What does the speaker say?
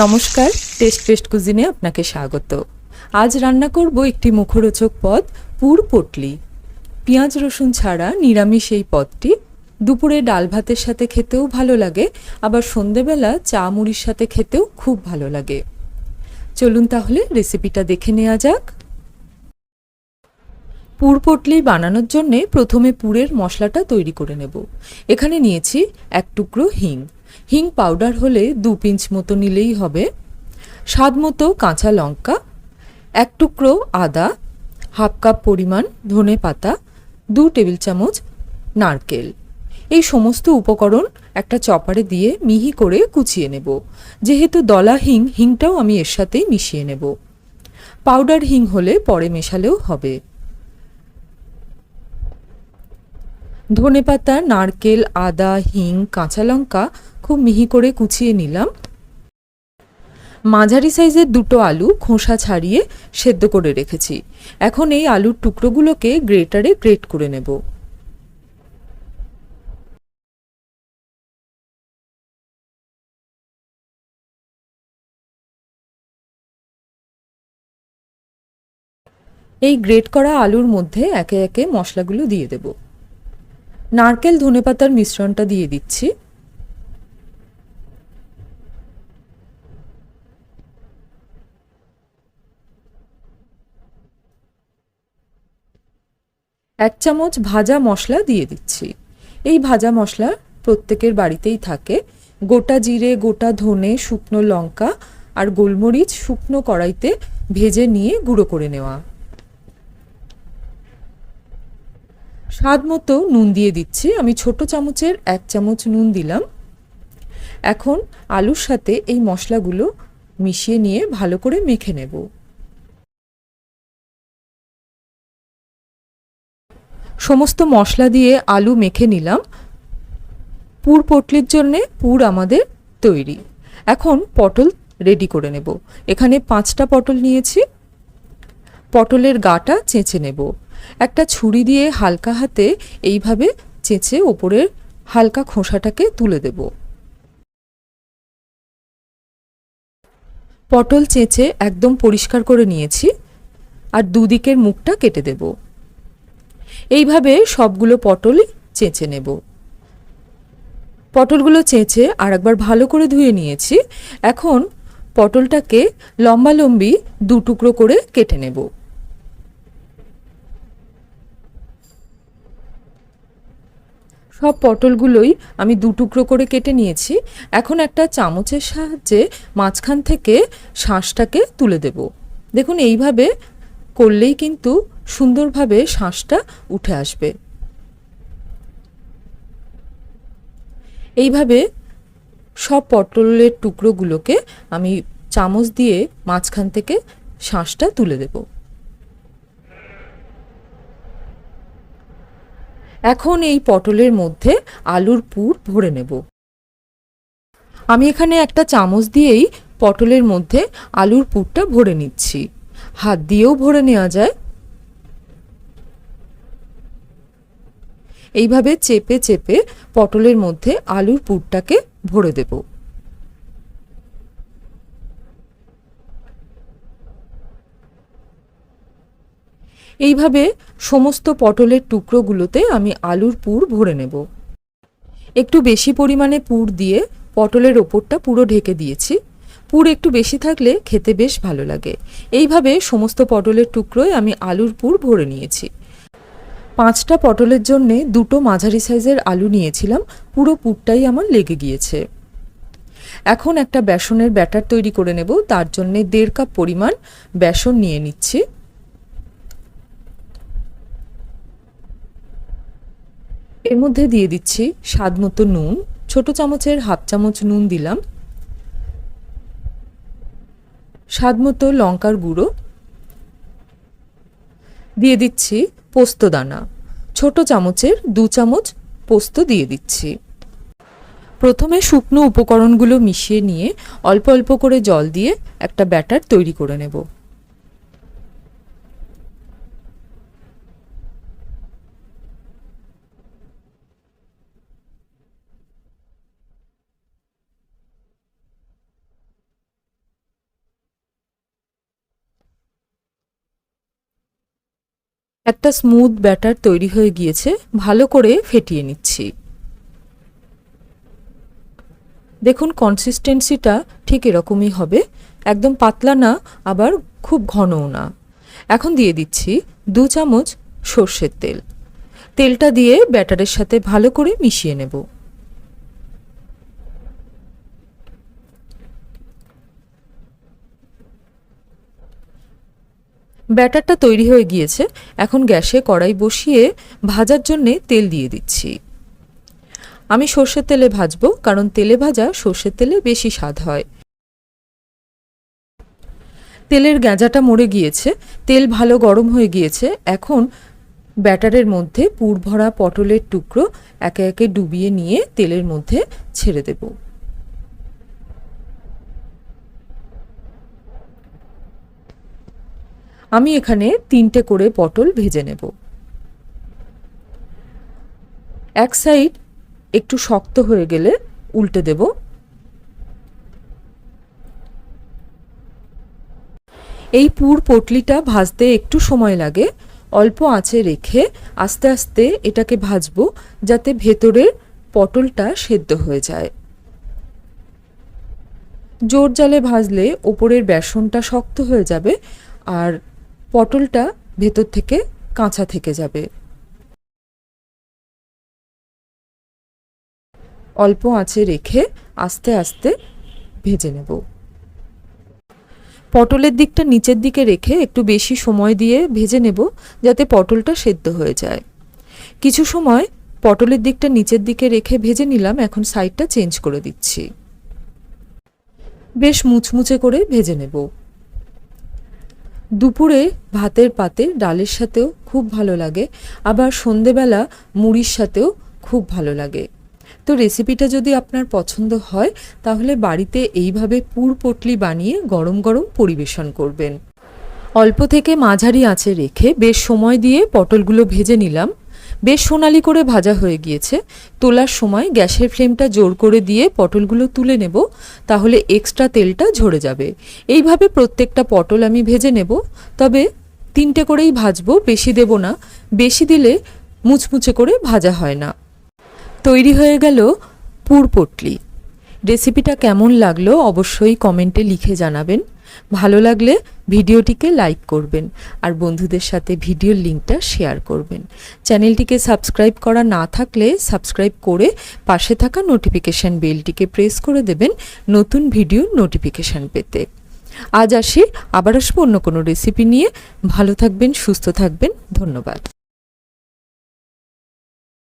নমস্কার, test paste কুজিনে আপনাকে স্বাগত। আজ রান্না করব একটি মুখরোচক পদ, পুর পটলি। পেঁয়াজ রসুন ছাড়া নিরামিষ এই পদটি। দুপুরে ডাল ভাতের সাথে খেতেও ভালো লাগে, আবার সন্ধেবেলা চা মুড়ির সাথে খেতেও খুব ভালো লাগে। চলুন তাহলে রেসিপিটা দেখে নেওয়া যাক। পুর পটলি বানানোর জন্যে প্রথমে পুরের মশলাটা তৈরি করে নেব। এখানে নিয়েছি এক টুকরো হিং। হিং পাউডার হলে দু পিঞ্চ মতো নিলেই হবে। স্বাদ মতো কাঁচা লঙ্কা, এক টুকরো আদা, হাফ কাপ পরিমাণ ধনে পাতা, দু টেবিল চামচ নারকেল। এই সমস্ত উপকরণ একটা চপারে দিয়ে মিহি করে কুচিয়ে নেব। যেহেতু দলা হিং, হিংটাও আমি এর সাথেই মিশিয়ে নেব। পাউডার হিং হলে পরে মেশালেও হবে। ধনেপাতা নারকেল, আদা, হিং, কাঁচা লঙ্কা খুব মিহি করে কুচিয়ে নিলাম। মাঝারি সাইজের দুটো আলু খোসা ছাড়িয়ে সেদ্ধ করে রেখেছি। এখন এই আলুর টুকরোগুলোকে গ্রেটারে গ্রেট করে নেব। এই গ্রেট করা আলুর মধ্যে একে একে মশলাগুলো দিয়ে দেব। নারকেল ধনেপাতার মিশ্রণটা দিয়ে দিচ্ছি। এক চামচ ভাজা মশলা দিয়ে দিচ্ছি। এই ভাজা মশলা প্রত্যেকের বাড়িতেই থাকে। গোটা জিরে, গোটা ধনে, শুকনো লঙ্কা আর গোলমরিচ শুকনো কড়াইতে ভেজে নিয়ে গুঁড়ো করে নেওয়া। স্বাদ মতো নুন দিয়ে দিচ্ছি। আমি ছোট চামচের এক চামচ নুন দিলাম। এখন আলুর সাথে এই মশলাগুলো মিশিয়ে নিয়ে ভালো করে মেখে নেব। সমস্ত মশলা দিয়ে আলু মেখে নিলাম। পুর পটলির জন্যে পুর আমাদের তৈরি। এখন পটল রেডি করে নেব। এখানে পাঁচটা পটল নিয়েছি। পটলের গাটা চেঁচে নেব। একটা ছুরি দিয়ে হালকা হাতে এইভাবে চেঁচে ওপরের হালকা খোসাটাকে তুলে দেব। পটল চেঁচে একদম পরিষ্কার করে নিয়েছি। আর দুদিকের মুখটা কেটে দেব। এইভাবে সবগুলো পটলই চেঁচে নেব। পটলগুলো চেঁচে আর একবার ভালো করে ধুয়ে নিয়েছি। এখন পটলটাকে লম্বা লম্বি দু টুকরো করে কেটে নেব। সব পটলগুলোই আমি দু টুকরো করে কেটে নিয়েছি। এখন একটা চামচের সাহায্যে মাঝখান থেকে শাঁসটাকে তুলে দেব। দেখুন, এইভাবে করলেই কিন্তু সুন্দরভাবে শাঁসটা উঠে আসবে। এইভাবে সব পটলের টুকরোগুলোকে আমি চামচ দিয়ে মাঝখান থেকে শাঁসটা তুলে দেব। এখন এই পটলের মধ্যে আলুর পুর ভরে নেব। আমি এখানে একটা চামচ দিয়েই পটলের মধ্যে আলুর পুরটা ভরে নিচ্ছি। হাত দিয়েও ভরে নেওয়া যায় এইভাবে চেপে চেপে পটলের মধ্যে আলুর পুরটাকে ভরে দেব। এইভাবে সমস্ত পটলের টুকরোগুলোতে আমি আলুর পুর ভরে নেব। একটু বেশি পরিমাণে পুর দিয়ে পটলের ওপরটা পুরো ঢেকে দিয়েছি। পুর একটু বেশি থাকলে খেতে বেশ ভালো লাগে। এইভাবে সমস্ত পটলের টুকরোয় আমি আলুর পুর ভরে নিয়েছি। পাঁচটা পটলের জন্যে দুটো মাঝারি সাইজের আলু নিয়েছিলাম, পুরো পুরটাই আমার লেগে গিয়েছে। এখন একটা বেসনের ব্যাটার তৈরি করে নেব, তার জন্যে দেড় কাপ পরিমাণ বেসন নিয়ে নিচ্ছি। এর মধ্যে দিয়ে দিচ্ছি স্বাদ মতো নুন, ছোট চামচের হাফ চামচ নুন দিলাম। স্বাদ মতো লঙ্কার গুঁড়ো দিয়ে দিচ্ছি পোস্ত দানা। ছোট চামচের দু চামচ পোস্ত দিয়ে দিচ্ছি। প্রথমে শুকনো উপকরণগুলো মিশিয়ে নিয়ে অল্প অল্প করে জল দিয়ে একটা ব্যাটার তৈরি করে নেব। একটা স্মুথ ব্যাটার তৈরি হয়ে গিয়েছে, ভালো করে ফেটিয়ে নিচ্ছি। দেখুন কনসিস্টেন্সিটা ঠিক এরকমই হবে, একদম পাতলা না, আবার খুব ঘনও না। এখন দিয়ে দিচ্ছি দু চামচ সর্ষের তেল। তেলটা দিয়ে ব্যাটারের সাথে ভালো করে মিশিয়ে নেব। ব্যাটারটা তৈরি হয়ে গিয়েছে। এখন গ্যাসে কড়াই বসিয়ে ভাজার জন্যে তেল দিয়ে দিচ্ছি। আমি সর্ষের তেলে ভাজবো, কারণ তেলে ভাজা সর্ষের তেলে বেশি স্বাদ হয়। তেলের গ্যাঁজাটা মরে গিয়েছে। তেল ভালো গরম হয়ে গিয়েছে। এখন ব্যাটারের মধ্যে পুর ভরা পটলের টুকরো একে একে ডুবিয়ে নিয়ে তেলের মধ্যে ছেড়ে দেব। আমি এখানে তিনটে করে পটল ভেজে নেব। এক সাইড একটু শক্ত হয়ে গেলে উল্টে দেব। এই পুর পটলিটা ভাজতে একটু সময় লাগে। অল্প আঁচে রেখে আস্তে আস্তে এটাকে ভাজবো যাতে ভেতরের পটলটা সেদ্ধ হয়ে যায়। জোর জালে ভাজলে ওপরের বেসনটা শক্ত হয়ে যাবে আর পটলটা ভেতর থেকে কাঁচা থেকে যাবে। অল্প আঁচে রেখে আস্তে আস্তে ভেজে নেব। পটলের দিকটা নিচের দিকে রেখে একটু বেশি সময় দিয়ে ভেজে নেব যাতে পটলটা সেদ্ধ হয়ে যায়। কিছু সময় পটলের দিকটা নিচের দিকে রেখে ভেজে নিলাম, এখন সাইডটা চেঞ্জ করে দিচ্ছি। বেশ মুচমুচে করে ভেজে নেব। দুপুরে ভাতের পাতে ডালের সাথেও খুব ভালো লাগে, আবার সন্ধেবেলা মুড়ির সাথেও খুব ভালো লাগে। তো রেসিপিটা যদি আপনার পছন্দ হয়, তাহলে বাড়িতে এইভাবে পুর পটলি বানিয়ে গরম গরম পরিবেশন করবেন। অল্প থেকে মাঝারি আঁচে রেখে বেশ সময় দিয়ে পটলগুলো ভেজে নিলাম। বেশ সোনালি করে ভাজা হয়ে গিয়েছে। তোলার সময় গ্যাসের ফ্লেমটা জোর করে দিয়ে পটলগুলো তুলে নেব, তাহলে এক্সট্রা তেলটা ঝরে যাবে। এইভাবে প্রত্যেকটা পটল আমি ভেজে নেব, তবে তিনটে করেই ভাজবো, বেশি দেব না। বেশি দিলে মুচমুচে করে ভাজা হয় না। তৈরি হয়ে গেল পুরপটলি রেসিপিটা কেমন লাগল অবশ্যই কমেন্টে লিখে জানাবেন। ভালো লাগলে ভিডিওটিকে লাইক করবেন আর বন্ধুদের সাথে ভিডিওর লিঙ্কটা শেয়ার করবেন। চ্যানেলটিকে সাবস্ক্রাইব করা না থাকলে সাবস্ক্রাইব করে পাশে থাকা নোটিফিকেশান বেলটিকে প্রেস করে দেবেন নতুন ভিডিওর নোটিফিকেশান পেতে। আজ আসি, আবার আসব অন্য কোনো রেসিপি নিয়ে। ভালো থাকবেন, সুস্থ থাকবেন, ধন্যবাদ।